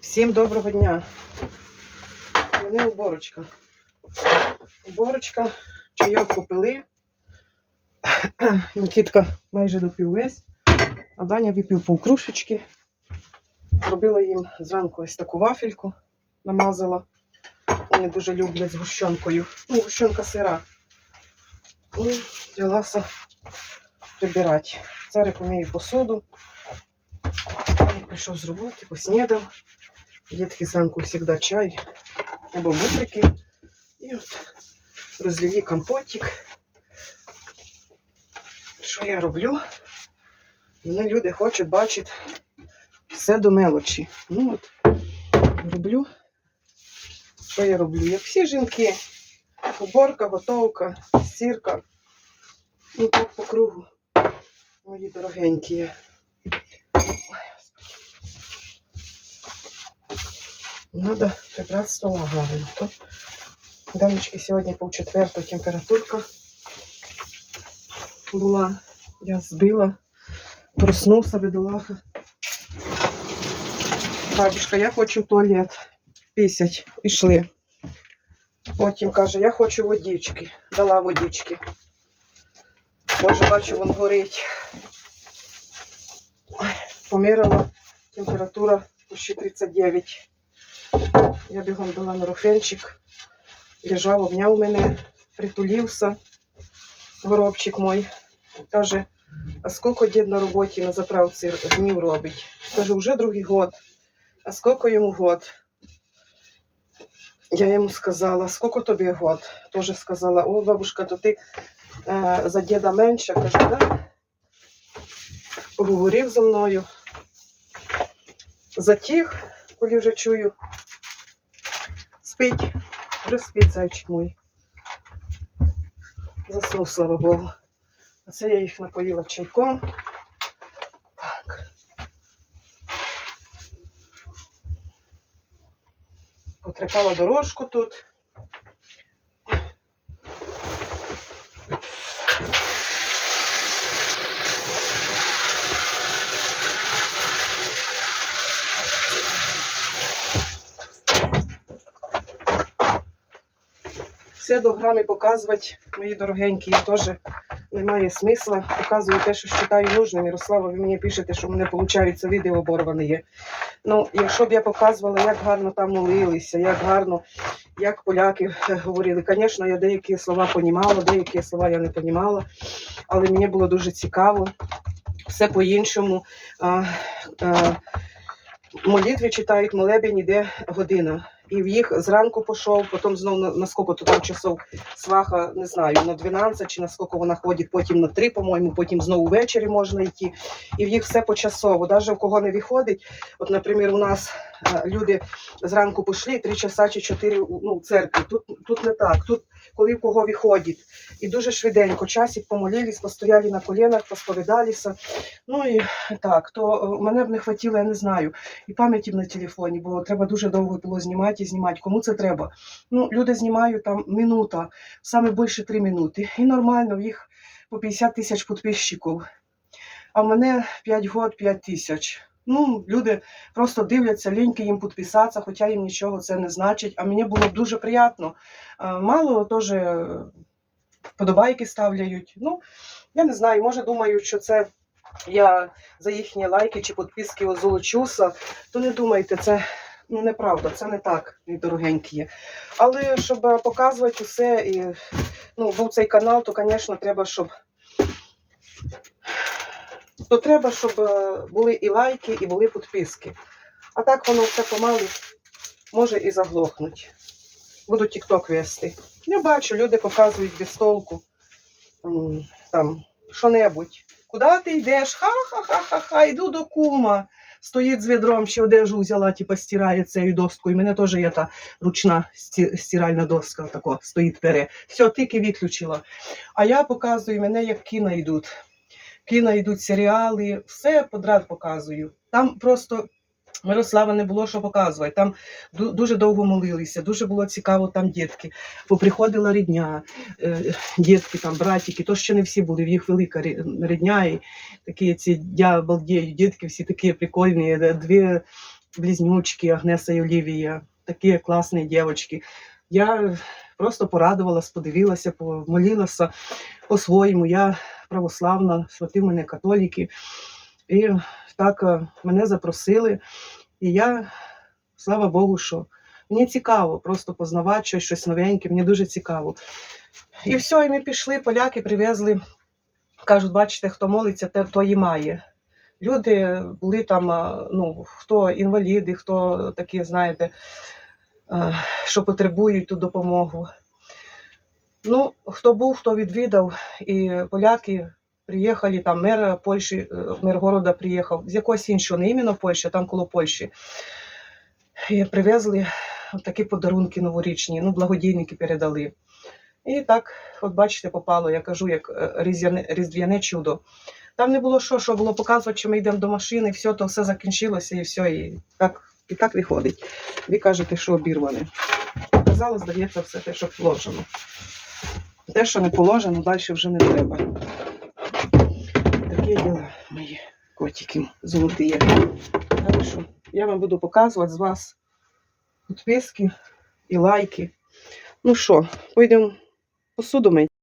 Всім доброго дня. У мене уборочка. Уборочка, чайок попили. Нікітка майже допив весь, а Даня випив півкрушечки. Зробила їм зранку ось таку вафельку, намазала. Вони дуже люблять з гущенкою. Ну, гущенка сира. І взялася прибирати. Зараз помию посуду. Прийшов з роботи, поснідав. Дітки зранку завжди чай або бутрики. І от розлії компотик. Що я роблю? Мене люди хочуть бачити все до мелочі. Ну от, роблю. Що я роблю? Як всі жінки, уборка, готовка, стірка. Ну так по кругу. Мої дорогенькі. Надо прибрать стола гарно. То Дамочки сьогодні пол четвертого температурка була. Я збила, проснувся бідолаха. Бабушка, я хочу в туалет. Пісять. Пішли. Потім каже, я хочу водички. Дала водички. Боже, бачу, вон горить. Ой, Поміряла температура почти 39. Я бігом дала на руфенчик. Лежав, обняв мене, притулився. Горобчик мой. Каже, а скільки дід на роботі на заправці днів робить? Каже, вже другий год. А скільки йому год? Я йому сказала, скільки тобі год? Тоже сказала, о, бабушка, то ти е, за діда менше. Каже, да? Поговорив зі мною. Затих, коли вже чую. Спить, вже спить зайчик мой. Заснув, слава Богу. А це я їх напоїла чайком. Так. Потрепала дорожку тут. Все до грами показувати, мої дорогенькі, теж немає смисла. Показую те, що вважаю нужним. Ярослава, ви мені пишете, що в мене виходить відео оборване є. Ну, якщо б я показувала, як гарно там молилися, як гарно, як поляки е, говорили. Звісно, я деякі слова понімала, деякі слова я не понімала, але мені було дуже цікаво. Все по-іншому. Молитви читають молебень, іде година. І в їх зранку пішов, потім знову на, на скільки то там часов сваха, не знаю, на 12 чи на скільки вона ходить, потім на 3, по-моєму, потім знову ввечері можна йти. І в їх все почасово. Навіть в кого не виходить, от, наприклад, у нас люди зранку пішли 3 часа чи 4 ну, церкві. Тут, тут не так. Тут коли в кого виходить. І дуже швиденько, часик помолились, постояли на коленах, посповідалися. Ну і так, то е, мене б не хватило, я не знаю, і пам'яті б на телефоні, бо треба дуже довго було знімати і знімати. Кому це треба? Ну, люди знімають там минута, саме більше 3 минути. І нормально, в їх по 50 тисяч підписчиків. А в мене 5 год 5 тисяч. Ну, люди просто дивляться, ліньки їм підписатися, хоча їм нічого це не значить. А мені було дуже приємно. Мало теж е, подобайки ставляють. Ну, я не знаю, може думають, що це я за їхні лайки чи підписки озолочуся, то не думайте, це ну, неправда, це не так, мій дорогенькі. Але щоб е, показувати усе і ну, був цей канал, то, звісно, треба, щоб. То треба, щоб е, були і лайки, і були підписки. А так воно все помалу може і заглохнуть. Буду тік-ток вести. Я бачу, люди показують без толку. Там, що-небудь. Куди ти йдеш? Ха-ха-ха-ха-ха, йду до кума. Стоїть з відром, ще одежу взяла, типу, стирає цією доскою. У мене теж є та ручна стиральна доска, тако, стоїть пере. Все, тільки виключила. А я показую мене, як кіно йдуть. Кіно йдуть серіали, все подряд показую. Там просто Мирослава не було що показувати. Там дуже довго молилися, дуже було цікаво там дітки. Поприходила рідня, е, дітки, там, братики, то ще не всі були, в їх велика рідня. І такі ці я балдею, дітки всі такі прикольні. е, Дві близнючки Агнеса і Олівія, такі класні дівчатки. Я просто порадувалась, подивилася, помолилася по-своєму. Я православна, святи в мене католіки. І так е, мене запросили. І я, слава Богу, що мені цікаво просто познавати щось, щось новеньке, мені дуже цікаво. І все, і ми пішли, поляки привезли. Кажуть, бачите, хто молиться, те то і має. Люди були там, ну, хто інваліди, хто такі, знаєте, що потребують ту допомогу. Ну, хто був, хто відвідав, і поляки приїхали, там мер Польщі, е, мер города приїхав, з якогось іншого, не іменно Польща, там коло Польщі. І привезли такі подарунки новорічні, ну, благодійники передали. І так, от бачите, попало, я кажу, як е, різдвяне, чудо. Там не було що, що було показувати, що ми йдемо до машини, все, то все закінчилося і все, і так, і так виходить. Ви кажете, що обірване. Казало, здається, все те, що положено. Те, що не положено, далі вже не треба. Такі діла мої котики золоті. Так я вам буду показувати з вас підписки і лайки. Ну що, пойдемо посуду мити.